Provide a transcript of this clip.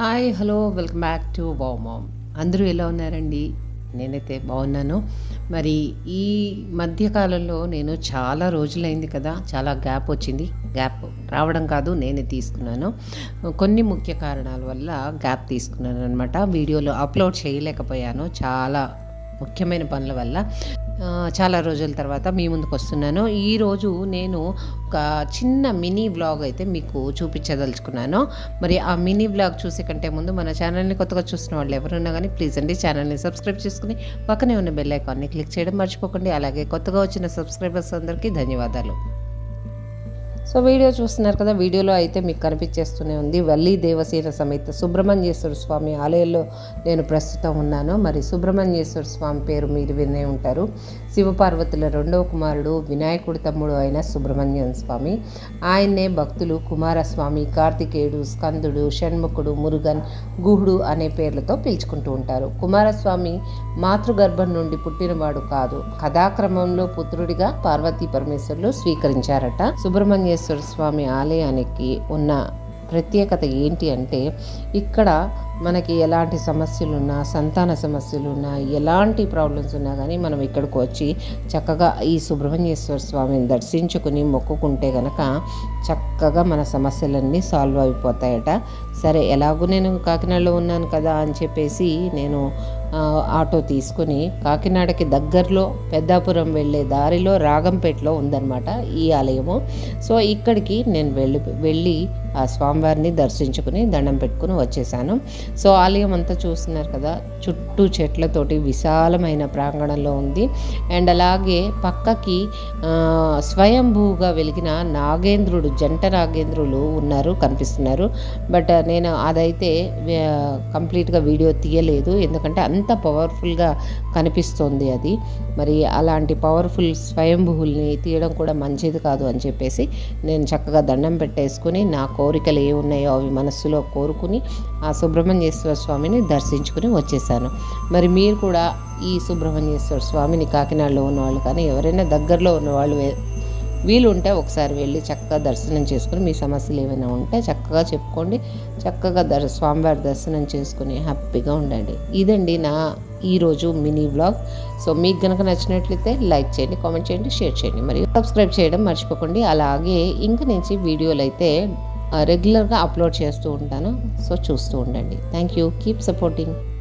Hi hello welcome back to వామామ్ అందరూ ఎలా ఉన్నారండి? నేనైతే బాగున్నాను. మరి ఈ మధ్యకాలంలో నేను చాలా రోజులైంది కదా చాలా గ్యాప్ వచ్చింది. గ్యాప్ రావడం కాదు నేనే తీసుకున్నాను. కొన్ని ముఖ్య కారణాల వల్ల గ్యాప్ తీసుకున్నాను అనమాట వీడియోలో అప్లోడ్ చేయలేకపోయాను. చాలా ముఖ్యమైన పనుల వల్ల. చాలా రోజుల తర్వాత మీ ముందుకు వస్తున్నాను. ఈరోజు నేను ఒక చిన్న మినీ వ్లాగ్ అయితే మీకు చూపించదలుచుకున్నాను. మరి ఆ మినీ వ్లాగ్ చూసే కంటే ముందు మన ఛానల్ని కొత్తగా చూస్తున్న వాళ్ళు ఎవరున్నా కానీ ప్లీజ్ అండి ఛానల్ని సబ్స్క్రైబ్ చేసుకుని పక్కనే ఉన్న బెల్ ఐకాన్ని క్లిక్ చేయడం మర్చిపోకండి. అలాగే కొత్తగా వచ్చిన సబ్స్క్రైబర్స్ అందరికీ ధన్యవాదాలు. సో వీడియో చూస్తున్నారు కదా వీడియోలో అయితే మీకు కనిపించేస్తూనే ఉంది. వల్లి దేవసేన సమేత సుబ్రహ్మణ్యేశ్వర స్వామి ఆలయంలో నేను ప్రస్తుతం ఉన్నాను. మరి సుబ్రహ్మణ్యేశ్వర స్వామి పేరు మీరు వినే ఉంటారు. శివపార్వతుల రెండవ కుమారుడు వినాయకుడి తమ్ముడు అయిన సుబ్రహ్మణ్యం స్వామి. ఆయన్నే భక్తులు కుమారస్వామి కార్తికేయుడు స్కందుడు షణ్ముఖుడు మురుగన్ గుహుడు అనే పేర్లతో పిలుచుకుంటూ ఉంటారు. కుమారస్వామి మాతృగర్భం నుండి పుట్టినవాడు కాదు. కథాక్రమంలో పుత్రుడిగా పార్వతీ పరమేశ్వరులు స్వీకరించారట. సుబ్రహ్మణ్యేశ్వర స్వామి ఆలయానికి ఉన్న ప్రత్యేకత ఏంటి అంటే ఇక్కడ మనకి ఎలాంటి సమస్యలున్నా సంతాన సమస్యలున్నా ఎలాంటి ప్రాబ్లమ్స్ ఉన్నా కానీ మనం ఇక్కడికి వచ్చి చక్కగా ఈ సుబ్రహ్మణ్యేశ్వర స్వామిని దర్శించుకుని మొక్కుకుంటే కనుక చక్కగా మన సమస్యలన్నీ సాల్వ్ అయిపోతాయట. సరే ఎలాగూ నేను కాకినాడలో ఉన్నాను కదా అని చెప్పేసి నేను ఆటో తీసుకుని కాకినాడకి దగ్గరలో పెద్దాపురం వెళ్ళే దారిలో రాగంపేటలో ఉందన్నమాట ఈ ఆలయము. సో ఇక్కడికి నేను వెళ్ళి వెళ్ళి ఆ స్వామివారిని దర్శించుకుని దండం పెట్టుకుని వచ్చేసాను. సో ఆలయం అంతా చూస్తున్నారు కదా చుట్టూ చెట్లతోటి విశాలమైన ప్రాంగణంలో ఉంది. అండ్ అలాగే పక్కకి స్వయంభూగా వెలిగిన నాగేంద్రుడు జంట నాగేంద్రులు ఉన్నారు కనిపిస్తున్నారు. బట్ నేను అదైతే కంప్లీట్గా వీడియో తీయలేదు. ఎందుకంటే అంత పవర్ఫుల్గా కనిపిస్తోంది అది. మరి అలాంటి పవర్ఫుల్ స్వయంభూల్ని తీయడం కూడా మంచిది కాదు అని చెప్పేసి నేను చక్కగా దండం పెట్టేసుకుని నా కోరికలు ఏ ఉన్నాయో అవి మనస్సులో కోరుకుని ఆ సుబ్రహ్మణ్యేశ్వర స్వామిని దర్శించుకుని వచ్చేసాను మరి మీరు కూడా ఈ సుబ్రహ్మణ్యేశ్వర స్వామిని కాకినాడలో ఉన్నవాళ్ళు కానీ ఎవరైనా దగ్గరలో ఉన్నవాళ్ళు వే- వీలు ఉంటే ఒకసారి వెళ్ళి చక్కగా దర్శనం చేసుకుని మీ సమస్యలు ఏమైనా ఉంటే చక్కగా చెప్పుకోండి. చక్కగా దర్ స్వామివారి దర్శనం చేసుకుని హ్యాపీగా ఉండండి. ఇదండి నా ఈరోజు మినీ వ్లాగ్. సో మీకు కనుక నచ్చినట్లయితే లైక్ చేయండి కామెంట్ చేయండి షేర్ చేయండి. మరియు సబ్స్క్రైబ్ చేయడం మర్చిపోకండి. అలాగే ఇంక నుంచి వీడియోలు అయితే రెగ్యులర్గా అప్లోడ్ చేస్తూ ఉంటాను. సో చూస్తూ ఉండండి. Thank you keep supporting